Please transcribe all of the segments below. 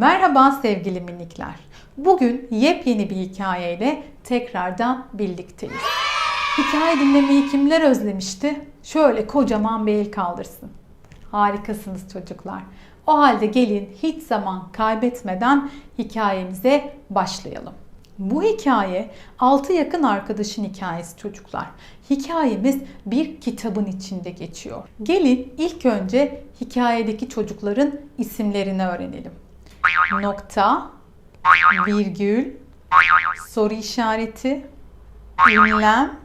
Merhaba sevgili minikler. Bugün yepyeni bir hikayeyle tekrardan birlikteyiz. Hikaye dinlemeyi kimler özlemişti? Şöyle kocaman bir el kaldırsın. Harikasınız çocuklar. O halde gelin hiç zaman kaybetmeden hikayemize başlayalım. Bu hikaye 6 yakın arkadaşın hikayesi çocuklar. Hikayemiz bir kitabın içinde geçiyor. Gelin ilk önce hikayedeki çocukların isimlerini öğrenelim. Nokta, virgül, soru işareti, ünlem,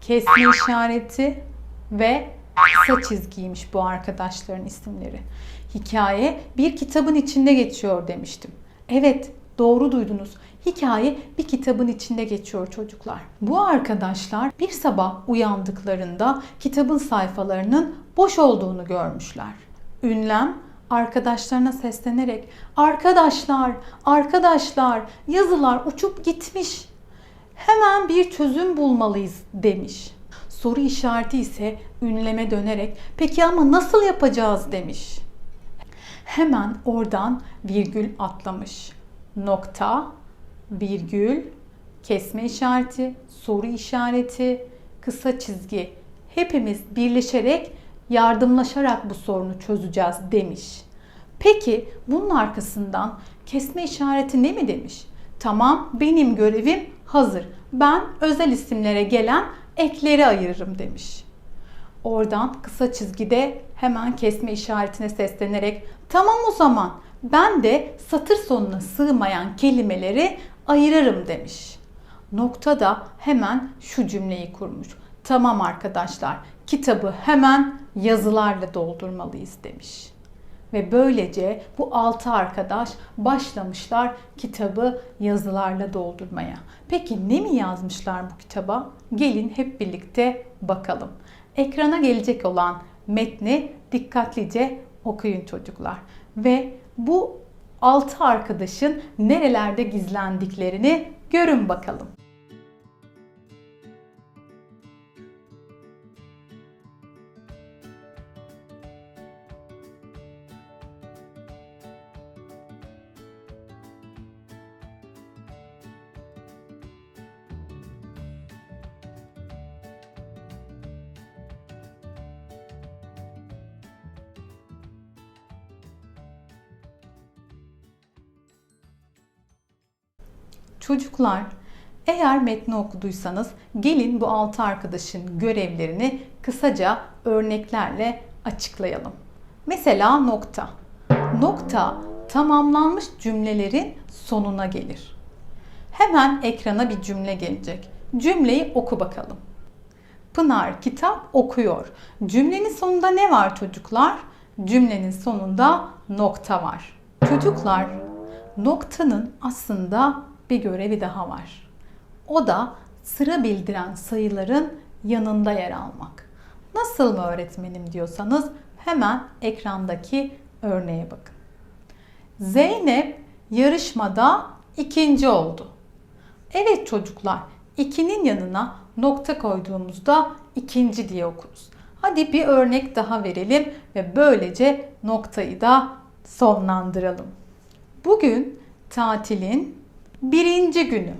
kesme işareti ve kısa çizgiymiş bu arkadaşların isimleri. Hikaye bir kitabın içinde geçiyor demiştim. Evet, doğru duydunuz. Hikaye bir kitabın içinde geçiyor çocuklar. Bu arkadaşlar bir sabah uyandıklarında kitabın sayfalarının boş olduğunu görmüşler. Ünlem arkadaşlarına seslenerek "Arkadaşlar, arkadaşlar, yazılar uçup gitmiş. Hemen bir çözüm bulmalıyız." demiş. Soru işareti ise ünleme dönerek "Peki ama nasıl yapacağız?" demiş. Hemen oradan virgül atlamış. Nokta, virgül, kesme işareti, soru işareti, kısa çizgi. Hepimiz birleşerek, yardımlaşarak bu sorunu çözeceğiz demiş. Peki bunun arkasından kesme işareti ne mi demiş? Tamam benim görevim hazır. Ben özel isimlere gelen ekleri ayırırım demiş. Oradan kısa çizgide hemen kesme işaretine seslenerek tamam o zaman ben de satır sonuna sığmayan kelimeleri ayırırım demiş. Nokta da hemen şu cümleyi kurmuş. Tamam arkadaşlar kitabı hemen yazılarla doldurmalıyız demiş. Ve böylece bu altı arkadaş başlamışlar kitabı yazılarla doldurmaya. Peki ne mi yazmışlar bu kitaba? Gelin hep birlikte bakalım. Ekrana gelecek olan metni dikkatlice okuyun çocuklar. Ve bu altı arkadaşın nerelerde gizlendiklerini görün bakalım. Çocuklar, eğer metni okuduysanız gelin bu altı arkadaşın görevlerini kısaca örneklerle açıklayalım. Mesela nokta. Nokta tamamlanmış cümlelerin sonuna gelir. Hemen ekrana bir cümle gelecek. Cümleyi oku bakalım. Pınar kitap okuyor. Cümlenin sonunda ne var çocuklar? Cümlenin sonunda nokta var. Çocuklar, noktanın aslında bir görevi daha var. O da sıra bildiren sayıların yanında yer almak. Nasıl mı öğretmenim diyorsanız hemen ekrandaki örneğe bakın. Zeynep yarışmada ikinci oldu. Evet çocuklar, ikinin yanına nokta koyduğumuzda ikinci diye okuruz. Hadi bir örnek daha verelim ve böylece noktayı da sonlandıralım. Bugün tatilin birinci günü.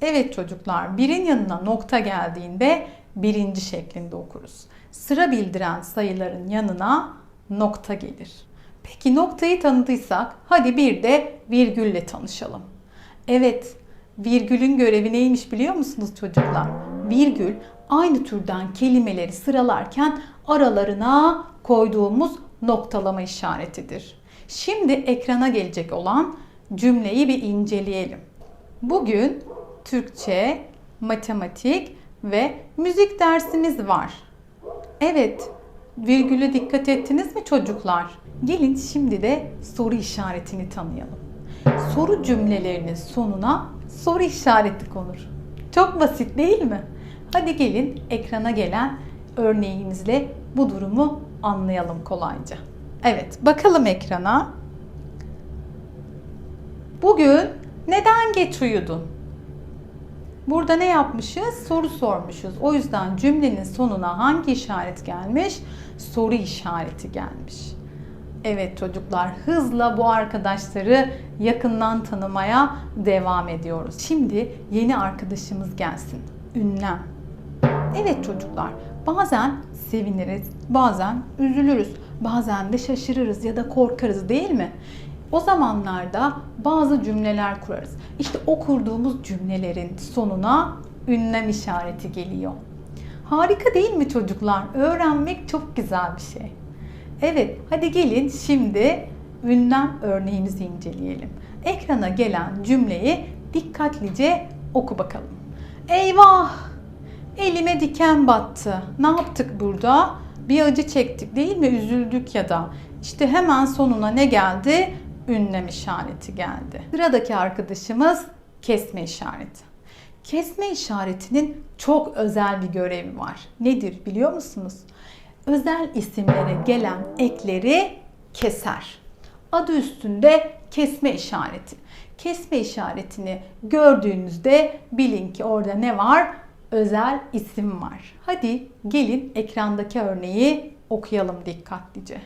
Evet çocuklar birin yanına nokta geldiğinde birinci şeklinde okuruz. Sıra bildiren sayıların yanına nokta gelir. Peki noktayı tanıdıysak hadi bir de virgülle tanışalım. Evet virgülün görevi neymiş biliyor musunuz çocuklar? Virgül aynı türden kelimeleri sıralarken aralarına koyduğumuz noktalama işaretidir. Şimdi ekrana gelecek olan cümleyi bir inceleyelim. Bugün Türkçe, matematik ve müzik dersimiz var. Evet, virgüle dikkat ettiniz mi çocuklar? Gelin şimdi de soru işaretini tanıyalım. Soru cümlelerinin sonuna soru işareti konur. Çok basit değil mi? Hadi gelin ekrana gelen örneğimizle bu durumu anlayalım kolayca. Evet, bakalım ekrana. Bugün neden geç uyudun? Burada ne yapmışız? Soru sormuşuz. O yüzden cümlenin sonuna hangi işaret gelmiş? Soru işareti gelmiş. Evet çocuklar hızla bu arkadaşları yakından tanımaya devam ediyoruz. Şimdi yeni arkadaşımız gelsin. Ünlem. Evet çocuklar bazen seviniriz, bazen üzülürüz, bazen de şaşırırız ya da korkarız değil mi? O zamanlarda bazı cümleler kurarız. İşte o kurduğumuz cümlelerin sonuna ünlem işareti geliyor. Harika değil mi çocuklar? Öğrenmek çok güzel bir şey. Evet, hadi gelin şimdi ünlem örneğimizi inceleyelim. Ekrana gelen cümleyi dikkatlice oku bakalım. Eyvah! Elime diken battı. Ne yaptık burada? Bir acı çektik değil mi? Üzüldük ya da. İşte hemen sonuna ne geldi? Ünlem işareti geldi. Sıradaki arkadaşımız kesme işareti. Kesme işaretinin çok özel bir görevi var. Nedir biliyor musunuz? Özel isimlere gelen ekleri keser. Adı üstünde kesme işareti. Kesme işaretini gördüğünüzde bilin ki orada ne var? Özel isim var. Hadi gelin ekrandaki örneği okuyalım dikkatlice.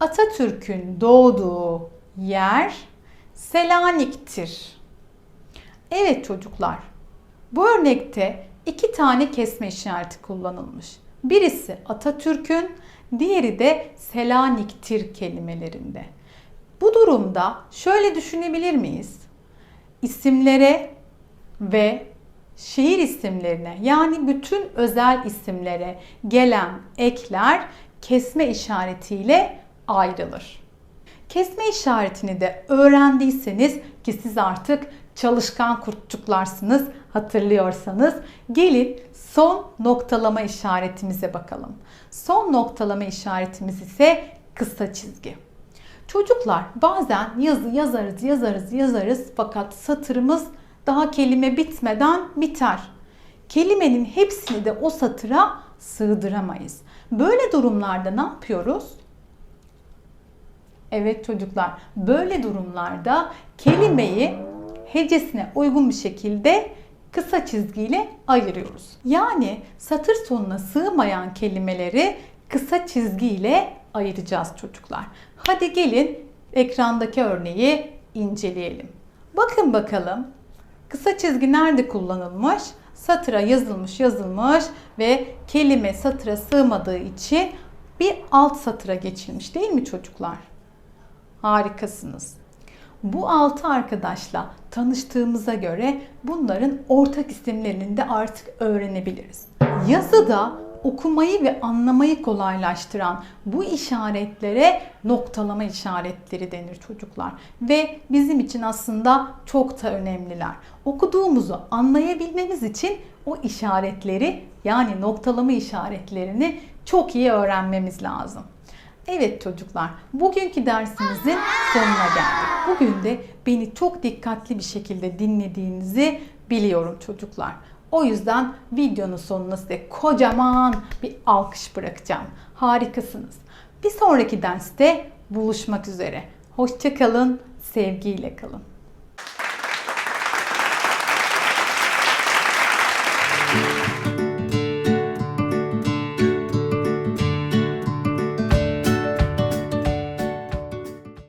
Atatürk'ün doğduğu yer Selanik'tir. Evet çocuklar, bu örnekte iki tane kesme işareti kullanılmış. Birisi Atatürk'ün, diğeri de Selanik'tir kelimelerinde. Bu durumda şöyle düşünebilir miyiz? İsimlere ve şehir isimlerine yani bütün özel isimlere gelen ekler kesme işaretiyle ayrılır. Kesme işaretini de öğrendiyseniz ki siz artık çalışkan kurtçuklarsınız hatırlıyorsanız gelin son noktalama işaretimize bakalım. Son noktalama işaretimiz ise kısa çizgi. Çocuklar bazen yazı yazarız yazarız yazarız fakat satırımız daha kelime bitmeden biter. Kelimenin hepsini de o satıra sığdıramayız. Böyle durumlarda ne yapıyoruz? Evet çocuklar, böyle durumlarda kelimeyi hecesine uygun bir şekilde kısa çizgiyle ayırıyoruz. Yani satır sonuna sığmayan kelimeleri kısa çizgiyle ayıracağız çocuklar. Hadi gelin ekrandaki örneği inceleyelim. Bakın bakalım kısa çizgi nerede kullanılmış? Satıra yazılmış yazılmış ve kelime satıra sığmadığı için bir alt satıra geçilmiş değil mi çocuklar? Harikasınız. Bu altı arkadaşla tanıştığımıza göre bunların ortak isimlerini de artık öğrenebiliriz. Yazıda okumayı ve anlamayı kolaylaştıran bu işaretlere noktalama işaretleri denir çocuklar. Ve bizim için aslında çok da önemliler. Okuduğumuzu anlayabilmemiz için o işaretleri yani noktalama işaretlerini çok iyi öğrenmemiz lazım. Evet çocuklar, bugünkü dersimizin sonuna geldik. Bugün de beni çok dikkatli bir şekilde dinlediğinizi biliyorum çocuklar. O yüzden videonun sonuna size kocaman bir alkış bırakacağım. Harikasınız. Bir sonraki derste buluşmak üzere. Hoşçakalın, sevgiyle kalın.